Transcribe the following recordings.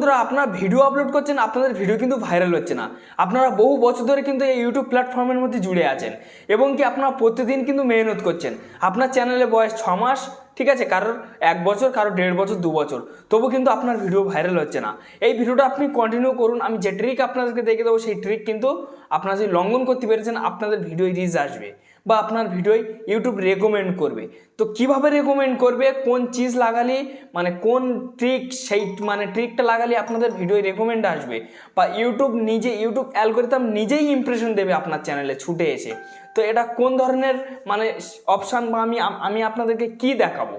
বন্ধুরা, আপনারা video upload করছেন, আপনাদের ভিডিও কিন্তু ভাইরাল হচ্ছে না। আপনারা বহু বছর ধরে কিন্তু এই ইউটিউব প্ল্যাটফর্মের মধ্যে জুড়ে আছেন এবং কি আপনারা প্রতিদিন কিন্তু মেহনত করছেন। আপনার চ্যানেলে বয়স ছ মাস, ঠিক আছে? কারোর এক বছর, কারোর দেড় বছর, দু বছর। তবু কিন্তু আপনার ভিডিও ভাইরাল হচ্ছে না। এই ভিডিওটা আপনি কন্টিনিউ করুন। আমি যে ট্রিক আপনাদেরকে দেখে দেবো, সেই ট্রিক কিন্তু আপনারা যদি লঙ্ঘন করতে পেরেছেন, আপনাদের ভিডিও রিচ আসবে। বা আপনার ভিডিওয় ইউটিউব রেকমেন্ড করবে। তো কীভাবে রেকমেন্ড করবে? কোন চিজ লাগালে মানে কোন ট্রিক সেই মানে ট্রিকটা লাগালে আপনাদের ভিডিও রেকমেন্ড আসবে? বা ইউটিউব নিজে, ইউটিউব অ্যালগোরিদম নিজেই ইমপ্রেশন দেবে আপনার চ্যানেলে ছুটে এসে। তো এটা কোন ধরনের মানে অপশান বা আমি আমি আপনাদেরকে কি দেখাবো?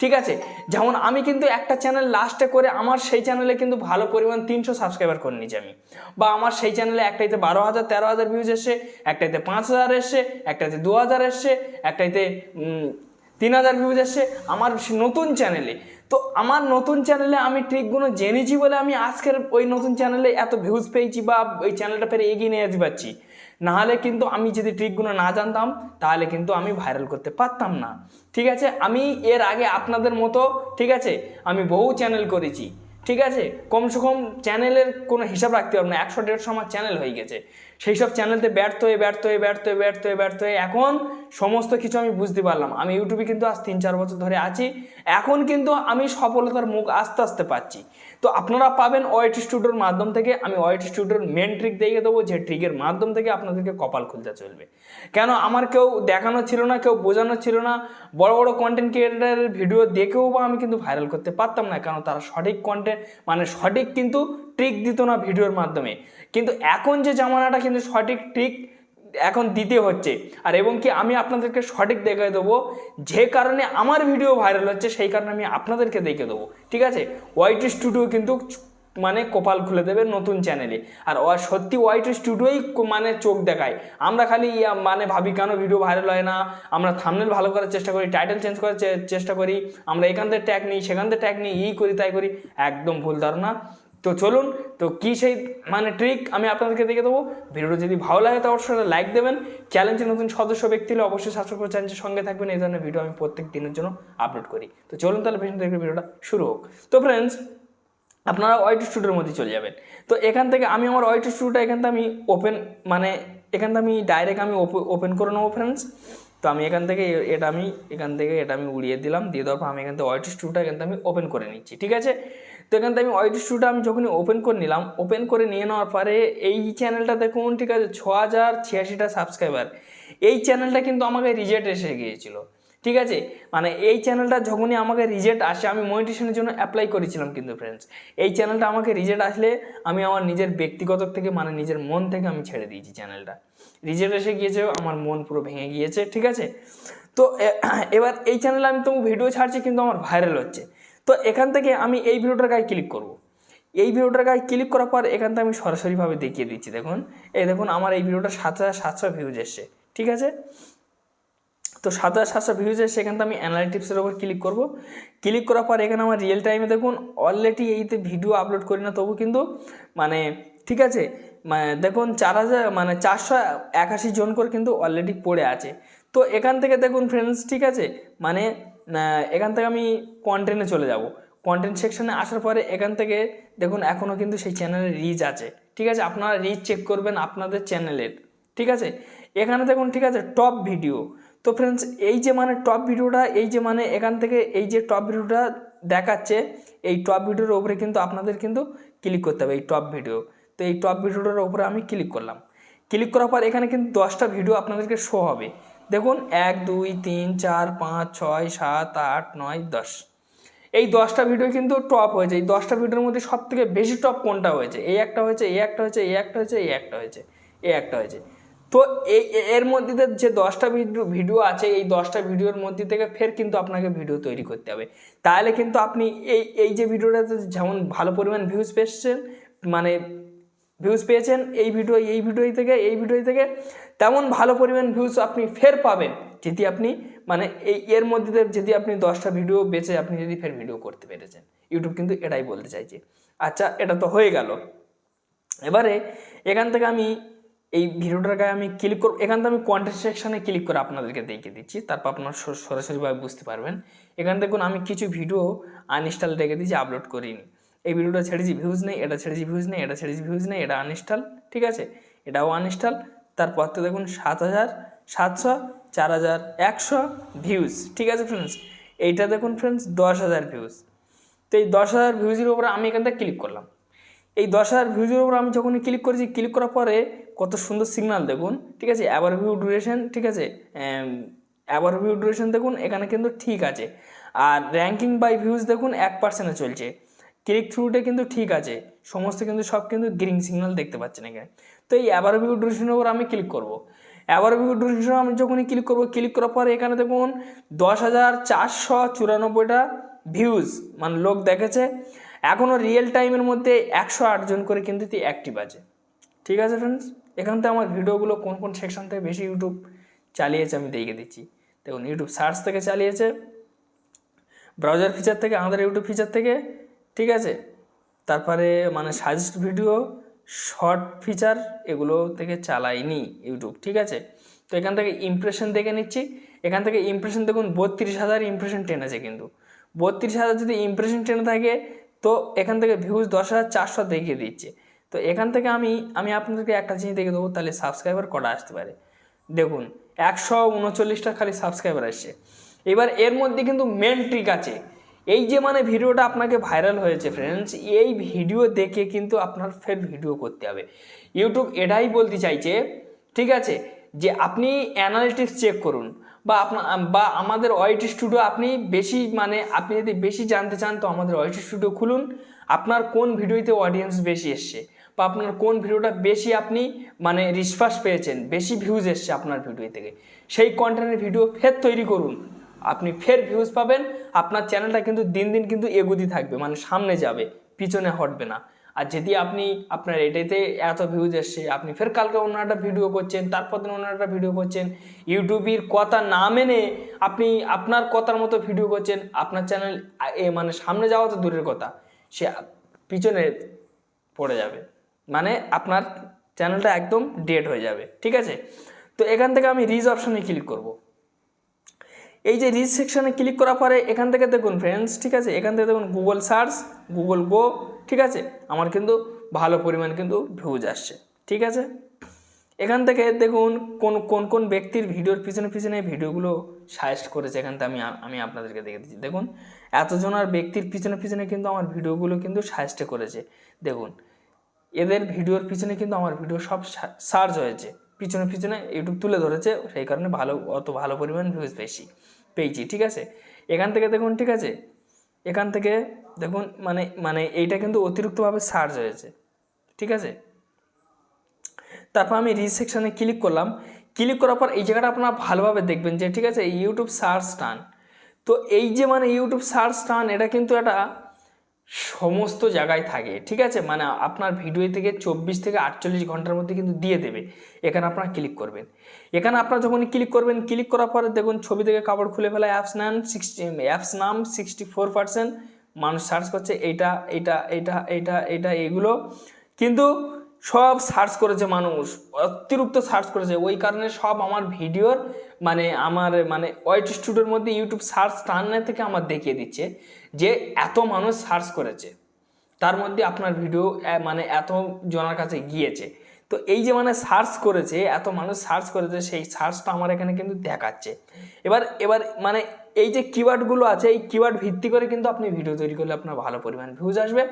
ঠিক আছে? যেমন আমি কিন্তু একটা চ্যানেল লাস্টে করে আমার সেই চ্যানেলে কিন্তু ভালো পরিমাণ তিনশো সাবস্ক্রাইবার করে নিয়েছি আমি। বা আমার সেই চ্যানেলে একটাইতে বারো হাজার, তেরো হাজার ভিউজ এসছে, একটাইতে পাঁচ হাজার এসছে, একটাইতে দু হাজার এসছে, একটাইতে তিন হাজার ভিউজ এসছে আমার নতুন চ্যানেলে তো আমার নতুন চ্যানেলে আমি ট্রিকগুলো জেনেছি বলে আমি আজকের ওই নতুন চ্যানেলে এত ভিউজ পেয়েছি বা ওই চ্যানেলটা ফের এগিয়ে নিয়ে যেতে পারছি। নাহলে কিন্তু আমি যদি ট্রিকগুলো না জানতাম, তাহলে কিন্তু আমি ভাইরাল করতে পারতাম না। ঠিক আছে? আমি এর আগে আপনাদের মতো, ঠিক আছে? আমি বহু চ্যানেল করেছি। ঠিক আছে? কমসে কম চ্যানেলের কোনো হিসাব রাখতে পারব না। একশো দেড়শো আমার চ্যানেল হয়ে গেছে। সেই সব চ্যানেলতে ব্যর্থ হয়ে ব্যর্থ হয়ে ব্যর্থ হয়ে ব্যর্থ হয়ে ব্যর্থ হয়ে এখন সমস্ত কিছু আমি বুঝতে পারলাম। আমি ইউটিউবে কিন্তু আজ তিন চার বছর ধরে আছি। এখন কিন্তু আমি সফলতার মুখ আস্তে আস্তে পাচ্ছি। তো আপনারা পাবেন ওয়াইট স্টুডিওর মাধ্যম থেকে আমি ওয়াইট স্টুডিওর মেন ট্রিক দেখিয়ে দেবো, যে ট্রিকের মাধ্যম থেকে আপনাদেরকে কপাল খুলতে চলবে। কেন? আমার কেউ দেখানো ছিল না, কেউ বোঝানো ছিল না। বড় বড় কন্টেন্ট ক্রিয়েটারের ভিডিও দেখেও বা আমি কিন্তু ভাইরাল করতে পারতাম না কারণ তারা সঠিক কন্টেন্ট মানে সঠিক কিন্তু ট্রিক দিত না ভিডিওর মাধ্যমে। কিন্তু এখন যে জামানাটা কিন্তু সঠিক ট্রিক এখন দিতে হচ্ছে। আর এবং কি আমি আপনাদেরকে সঠিক দেখাই দেবো, যে কারণে আমার ভিডিও ভাইরাল হচ্ছে, সেই কারণে আমি আপনাদেরকে দেখে দেবো। ঠিক আছে? ওয়াইটি স্টুডিও কিন্তু মানে কপাল খুলে দেবে নতুন চ্যানেলে আর সত্যি ওয়াইট স্টুডিওই মানে চোখ দেখায়। আমরা খালি ইয়া মানে ভাবি কেন ভিডিও ভাইরাল হয় না? আমরা থামনেল ভালো করার চেষ্টা করি টাইটেল চেঞ্জ করার চেষ্টা করি। আমরা এখান থেকে ট্যাগ নিই, সেখান থেকে ট্যাগ নিই ই করি, তাই করি। একদম ভুল ধারণা। তো চলুন, তো কী সেই মানে ট্রিক আমি আপনাদেরকে দেখে দেবো। ভিডিওটা যদি ভালো লাগে, তো অবশ্যই লাইক দেবেন। চ্যালেঞ্জের নতুন সদস্য, ব্যক্তি হলে অবশ্যই সাবস্ক্রাইব করে চ্যানেলের সঙ্গে থাকবেন। এই ধরনের ভিডিও আমি প্রত্যেক দিনের জন্য আপলোড করি। তো চলুন তাহলে বেশি দেখে ভিডিওটা শুরু হোক। তো ফ্রেন্ডস আপনারা ওয়াইট স্টুডিওর মধ্যে চলে যাবেন। তো এখান থেকে আমি আমার ওয়াইট স্টুডিওটা এখান থেকে আমি ওপেন মানে এখান থেকে আমি ডাইরেক্ট আমি ওপেন করে নেব ফ্রেন্ডস তো আমি এখান থেকে এটা আমি এখান থেকে এটা আমি উড়িয়ে দিলাম। দিয়ে দেওয়ার পর আমি এখান থেকে ওয়াইট স্টুটা এখান থেকে আমি ওপেন করে নিচ্ছি, ঠিক আছে? তো এখান থেকে আমি ওয়াইট স্টুটা আমি যখনই ওপেন করে নিলাম ওপেন করে নিয়ে নেওয়ার পরে এই চ্যানেলটা দেখুন, ঠিক আছে? ছ হাজার ছিয়াশিটা সাবস্ক্রাইবার এই চ্যানেলটা কিন্তু আমাকে রিজেক্ট এসে গিয়েছিল। ঠিক আছে? মানে এই চ্যানেলটা যখনই আমাকে রিজেক্ট আসে, আমি মনিটেশনের জন্য অ্যাপ্লাই করেছিলাম কিন্তু ফ্রেন্ডস এই চ্যানেলটা আমাকে রিজেক্ট আসলে আমি আমার নিজের ব্যক্তিগত থেকে মানে নিজের মন থেকে আমি ছেড়ে দিয়েছি চ্যানেলটা রিজেক্ট এসে গিয়েছে, আমার মন পুরো ভেঙে গিয়েছে, ঠিক আছে? তো এবার এই চ্যানেলে আমি তবু ভিডিও ছাড়ছি কিন্তু আমার ভাইরাল হচ্ছে। তো এখান থেকে আমি এই ভিডিওটার গায়ে ক্লিক করব। এই ভিডিওটার গায়ে ক্লিক করার পর এখান থেকে আমি সরাসরিভাবে দেখিয়ে দিচ্ছি, দেখুন। এই দেখুন, আমার এই ভিডিওটা সাত হাজার সাতশো ভিউজ এসছে, ঠিক আছে? তো সাত হাজার সাতশো ভিউজ সেখান থেকে আমি অ্যানালিটিক্সের ওপর ক্লিক করব। ক্লিক করার পর এখানে আমার রিয়েল টাইমে দেখুন অলরেডি এইতে ভিডিও আপলোড করি না, তবু কিন্তু মানে ঠিক আছে মানে দেখুন চার হাজার মানে চারশো একাশি জন করে কিন্তু অলরেডি পড়ে আছে। তো এখান থেকে দেখুন ফ্রেন্ডস ঠিক আছে মানে এখান থেকে আমি কন্টেন্টে চলে যাব। কন্টেন্ট সেকশানে আসার পরে এখান থেকে দেখুন এখনও কিন্তু সেই চ্যানেলের রিচ আছে। ঠিক আছে, আপনারা রিচ চেক করবেন আপনাদের চ্যানেলের ঠিক আছে, এখানে দেখুন, ঠিক আছে টপ ভিডিও তো ফ্রেন্ডস এই যে মানে টপ ভিডিওটা এই যে মানে এখান থেকে এই যে টপ ভিডিওটা দেখাচ্ছে, এই টপ ভিডিওর উপরে কিন্তু আপনাদের কিন্তু ক্লিক করতে হবে, এই টপ ভিডিও তো এই টপ ভিডিওটার উপরে আমি ক্লিক করলাম। ক্লিক করার পর এখানে কিন্তু দশটা ভিডিও আপনাদেরকে শো হবে। দেখুন, এক, দুই, তিন, চার, পাঁচ, ছয়, সাত, আট, নয়, দশ। এই দশটা ভিডিও কিন্তু টপ হয়েছে। এই দশটা ভিডিওর মধ্যে সব থেকে বেশি টপ কোনটা হয়েছে? এই একটা হয়েছে, এই একটা হয়েছে, এই একটা হয়েছে, এই একটা হয়েছে, এই একটা হয়েছে। তো এই এর মধ্যে যে দশটা ভিডিও ভিডিও আছে, এই দশটা ভিডিওর মধ্যে থেকে ফের কিন্তু আপনাকে ভিডিও তৈরি করতে হবে। তাহলে কিন্তু আপনি এই এই যে ভিডিওটাতে যেমন ভালো পরিমাণ ভিউজ পেয়েছেন মানে ভিউজ পেয়েছেন, এই ভিডিও এই ভিডিও থেকে, এই ভিডিও থেকে, তেমন ভালো পরিমাণ ভিউজ আপনি ফের পাবেন। যদি আপনি মানে এই, এর মধ্যে যদি আপনি দশটা ভিডিও বেছে আপনি যদি ফের ভিডিও করতে পেরেছেন। ইউটিউব কিন্তু এটাই বলতে চাইছে। আচ্ছা এটা তো হয়ে গেল। এবারে এখান থেকে আমি এই ভিডিওটার গায়ে আমি ক্লিক করব, এখান আমি কন্টেন্ট সেকশানে ক্লিক করে আপনাদেরকে দেখিয়ে দিচ্ছি, তারপর আপনারা সরাসরিভাবে বুঝতে পারবেন। এখান দেখুন আমি কিছু ভিডিও আনইনস্টল রেখে দিয়েছি আপলোড করিনি। এই ভিডিওটা ছেড়েছি ভিউজ নেই, এটা ছেড়েছি ভিউজ নেই, এটা ছেড়েছি ভিউজ নেই, এটা আনইনস্টল ঠিক আছে? এটাও আনইনস্টল তারপর তো দেখুন সাত হাজার সাতশো, চার হাজার একশো ভিউজ ঠিক আছে ফ্রেন্ডস এইটা দেখুন ফ্রেন্ডস দশ হাজার ভিউজ তো এই দশ হাজার ভিউজের উপরে আমি এখান থেকে ক্লিক করলাম। এই দশ হাজার ভিউজের উপর আমি যখনই ক্লিক করেছি ক্লিক করার পরে কত সুন্দর সিগনাল দেখুন, ঠিক আছে? অ্যাবার ভিউ ডিউরেশন ঠিক আছে? অ্যাবার ভিউ ডিউরেশন দেখুন, এখানে কিন্তু ঠিক আছে। আর র্যাঙ্কিং বাই ভিউজ দেখুন, এক পার্সেন্টে চলছে। ক্লিক থ্রুটা কিন্তু ঠিক আছে। সমস্ত কিন্তু সব কিন্তু গ্রিন সিগনাল দেখতে পাচ্ছেন এখানে। তো এই অ্যাবার ভিউ ডিউরেশনের উপর আমি ক্লিক করব। অ্যাবার ভিউ ডিউরেশন আমি যখনই ক্লিক করব ক্লিক করার পরে এখানে দেখুন, দশ হাজার চারশো চুরানব্বইটা ভিউজ মানে লোক দেখেছে। এখনও রিয়েল টাইমের মধ্যে একশো আট জন করে কিন্তু অ্যাক্টিভ আছে। ঠিক আছে ফ্রেন্ডস এখান থেকে আমার ভিডিওগুলো কোন কোন সেকশন থেকে বেশি ইউটিউব চালিয়েছে আমি দেখিয়ে দিচ্ছি। দেখুন ইউটিউব সার্চ থেকে চালিয়েছে ব্রাউজার ফিচার থেকে, আমাদের ইউটিউব ফিচার থেকে, ঠিক আছে? তারপরে মানে সাজেস্ট ভিডিও শর্ট ফিচার এগুলো থেকে চালাইনি ইউটিউব ঠিক আছে? তো এখান থেকে ইমপ্রেশন দেখে নিচ্ছি। এখান থেকে ইমপ্রেশন দেখুন, বত্রিশ হাজার ইমপ্রেশন টেনেছে কিন্তু। বত্রিশ হাজার যদি ইমপ্রেশন টেনে থাকে, তো এখান থেকে ভিউজ দশ হাজার চারশো দেখিয়ে দিচ্ছে। তো এখান থেকে আমি আমি আপনাদেরকে একটা জিনিস দেখে দেবো, তাহলে সাবস্ক্রাইবার কটা আসতে পারে? দেখুন, একশো উনচল্লিশটা খালি সাবস্ক্রাইবার আসছে। এবার এর মধ্যে কিন্তু মেন ট্রিক আছে। এই যে মানে ভিডিওটা আপনাকে ভাইরাল হয়েছে ফ্রেন্ডস এই ভিডিও দেখে কিন্তু আপনার ফের ভিডিও করতে হবে। ইউটিউব এটাই বলতে চাইছে, ঠিক আছে, যে আপনি অ্যানালিটিক্স চেক করুন, বা আপনার বা আমাদের ওয়াইটি স্টুডিও আপনি বেশি মানে আপনি যদি বেশি জানতে চান, তো আমাদের ওয়াইটি স্টুডিও খুলুন। আপনার কোন ভিডিওতে অডিয়েন্স বেশি এসছে? বা আপনার কোন ভিডিওটা বেশি আপনি মানে রিসপাস পেয়েছেন, বেশি ভিউজ এসছে আপনার ভিডিও থেকে, সেই কন্টেন্টের ভিডিও ফের তৈরি করুন। আপনি ফের ভিউজ পাবেন, আপনার চ্যানেলটা কিন্তু দিন দিন কিন্তু এগুদি থাকবে মানে সামনে যাবে, পিছনে হটবে না। আর যদি আপনি আপনার এটাতে এত ভিউজ এসছে, আপনি ফের কালকে অন্য একটা ভিডিও করছেন, তারপর দিন অন্য একটা ভিডিও করছেন ইউটিউবের কথা না মেনে আপনি আপনার কথার মতো ভিডিও করছেন, আপনার চ্যানেল এ মানে সামনে যাওয়া তো দূরের কথা, সে পিছনে পড়ে যাবে। মানে আপনার চ্যানেলটা একদম ডেড হয়ে যাবে, ঠিক আছে? তো এখান থেকে আমি রিজ অপশানে ক্লিক করব। এই যে রিজ সেকশানে ক্লিক করার পরে এখান থেকে দেখুন ফ্রেন্ডস ঠিক আছে? এখান থেকে দেখুন গুগল সার্চ গুগল গো ঠিক আছে? আমার কিন্তু ভালো পরিমাণ কিন্তু ভিউজ আসছে, ঠিক আছে? এখান থেকে দেখুন কোন কোন কোন ব্যক্তির ভিডিওর পিছনে পিছনে ভিডিওগুলো সাজেস্ট করেছে, এখান থেকে আমি আমি আপনাদেরকে দেখে দিচ্ছি। দেখুন এতজনার ব্যক্তির পিছনে পিছনে কিন্তু আমার ভিডিওগুলো কিন্তু সাজেস্ট করেছে। দেখুন এদের ভিডিওর পিছনে কিন্তু আমার ভিডিও সব সার্চ হয়েছে। পিছনে পিছনে ইউটিউব তুলে ধরেছে, সেই কারণে ভালো, অত ভালো পরিমাণ ভিউজ পেয়েছি পেয়েছি, ঠিক আছে? এখান থেকে দেখুন, ঠিক আছে? এখান থেকে দেখুন মানে মানে এইটা কিন্তু অতিরিক্তভাবে সার্চ হয়েছে, ঠিক আছে? তারপর আমি রিচ সেকশানে ক্লিক করলাম। ক্লিক করার পর এই জায়গাটা আপনারা ভালোভাবে দেখবেন যে, ঠিক আছে ইউটিউব সার্চ টান। তো এই যে মানে ইউটিউব সার্চ টান, এটা কিন্তু একটা সমস্ত জায়গায় থাকে, ঠিক আছে? মানে আপনার ভিডিও থেকে চব্বিশ থেকে আটচল্লিশ ঘণ্টার মধ্যে কিন্তু দিয়ে দেবে। এখানে আপনারা ক্লিক করবেন। এখানে আপনারা যখন ক্লিক করবেন ক্লিক করার পরে দেখুন ছবি থেকে কাপড় খুলে ফেলা অ্যাপস নাম সিক্সটি অ্যাপস নাম সিক্সটি ফোর পার্সেন্ট মানুষ সার্চ করছে, এইটা এটা এটা এটা এটা এগুলো কিন্তু সব সার্চ করেছে মানুষ, অতিরিক্ত সার্চ করেছে। ওই কারণে সব আমার ভিডিওর মানে আমার মানে ওয়াইট স্টুডিওর মধ্যে ইউটিউব সার্চ টার্নার থেকে আমার দেখিয়ে দিচ্ছে যে এত মানুষ সার্চ করেছে। তার মধ্যে আপনার ভিডিও মানে এত জনার কাছে গিয়েছে। তো এই যে মানে সার্চ করেছে, এত মানুষ সার্চ করেছে, সেই সার্চটা আমার এখানে কিন্তু দেখাচ্ছে। এবার এবার মানে এই যে কিওয়ার্ডগুলো আছে, এই কিওয়ার্ড ভিত্তি করে কিন্তু আপনি ভিডিও তৈরি করলে আপনার ভালো পরিমাণ ভিউজ আসবে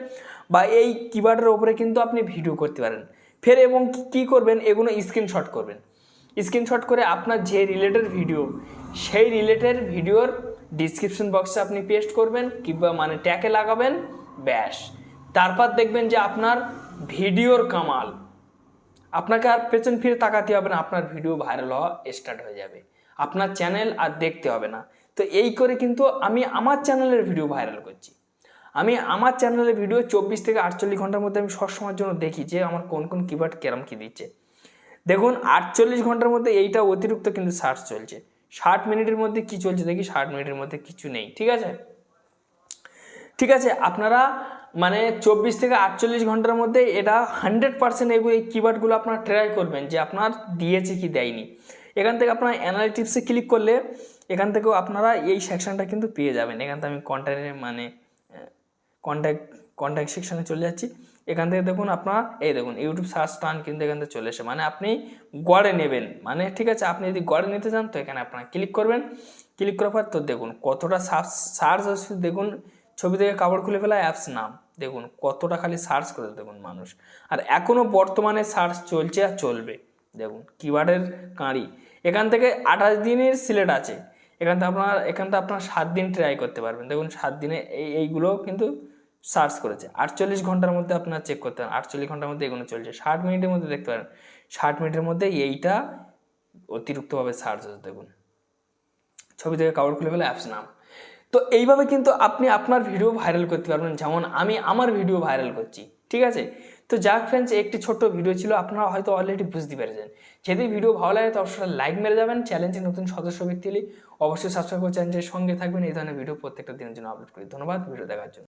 বা এই কিওয়ার্ডের ওপরে কিন্তু আপনি ভিডিও করতে পারেন। ফের এবং কি করবেন? এগুলো স্ক্রিনশট করবেন। স্ক্রিনশট করে আপনার যে রিলেটেড ভিডিও সেই রিলেটেড ভিডিওর ডিসক্রিপশন বক্সে আপনি পেস্ট করবেন কিংবা মানে ট্যাকে লাগাবেন, ব্যাস। তারপর দেখবেন যে আপনার ভিডিওর কামাল। আপনাকে আর পেছন ফিরে তাকাতে হবে না, আপনার ভিডিও ভাইরাল হওয়া স্টার্ট হয়ে যাবে। আপনার চ্যানেল আর দেখতে হবে না। তো এই করে কিন্তু আমি আমার চ্যানেলের ভিডিও ভাইরাল করছি। আমি আমার চ্যানেলের ভিডিও চব্বিশ থেকে আটচল্লিশ ঘণ্টার মধ্যে আমি সবসময়ের জন্য দেখি যে আমার কোন কোন কিবোর্ড কেরম কী দিচ্ছে। দেখুন, আটচল্লিশ ঘণ্টার মধ্যে এইটা অতিরিক্ত কিন্তু সার্চ চলছে। ষাট মিনিটের মধ্যে কি চলছে দেখি, ষাট মিনিটের মধ্যে কিছু নেই, ঠিক আছে? ঠিক আছে, আপনারা মানে চব্বিশ থেকে আটচল্লিশ ঘণ্টার মধ্যে এটা হান্ড্রেড পার্সেন্ট এগুলো এই কিবোর্ডগুলো আপনারা ট্রাই করবেন যে আপনার দিয়েছে কি দেয়নি। এখান থেকে আপনারা অ্যানালিটিক্সে ক্লিক করলে এখান থেকেও আপনারা এই সেকশনটা কিন্তু পেয়ে যাবেন। এখান থেকে আমি কন্ট্যাক্টের মানে কন্ট্যাক্ট কন্ট্যাক্ট সেকশনে চলে যাচ্ছি। এখান থেকে দেখুন আপনার, এই দেখুন ইউটিউব সার্চ টান কিন্তু এখান থেকে চলে এসে মানে আপনি গড়ে নেবেন। মানে ঠিক আছে, আপনি যদি গড়ে নিতে চান, তো এখানে আপনারা ক্লিক করবেন। ক্লিক করার পর তো দেখুন, কতটা সার্চ সার্চ দেখুন, ছবি থেকে কাপড় খুলে ফেলা অ্যাপস নাম। দেখুন, কতটা খালি সার্চ করে দেখুন মানুষ। আর এখনও বর্তমানে সার্চ চলছে আর চলবে। দেখুন কিবার্ডের কাঁড়ি। এখান থেকে আঠাশ দিনের সিলেট আছে। এখান থেকে আপনার থেকে আপনার সাত দিন ট্রাই করতে পারবেন। দেখুন, সাত দিনে এই, এইগুলো কিন্তু সার্চ করেছে। আটচল্লিশ ঘণ্টার মধ্যে আপনার চেক করতে পারেন। আটচল্লিশ ঘণ্টার মধ্যে এগুলো চলছে। ষাট মিনিটের মধ্যে দেখতে পারেন। ষাট মিনিটের মধ্যে এইটা অতিরিক্তভাবে সার্চ হচ্ছে, দেখুন। ছবি থেকে কাপড় খুলে ফেলে অ্যাপস নাম। তো এইভাবে কিন্তু আপনি আপনার ভিডিও ভাইরাল করতে পারবেন। যেমন আমি আমার ভিডিও ভাইরাল করছি, ঠিক আছে? তো যাক ফ্রেন্ডস একটি ছোট্ট ভিডিও ছিল, আপনারা হয়তো অলরেডি বুঝতে পেরেছেন। যদি ভিডিও ভালো লাগে, তো অবশ্যই লাইক মেরে যাবেন চ্যালেঞ্জে নতুন সদস্য ব্যক্তি অবশ্যই সাবস্ক্রাইব করে চ্যানেলের সঙ্গে থাকবেন। এই ধরনের ভিডিও প্রত্যেকটা দিনের জন্য আপলোড করি। ধন্যবাদ ভিডিও দেখার জন্য।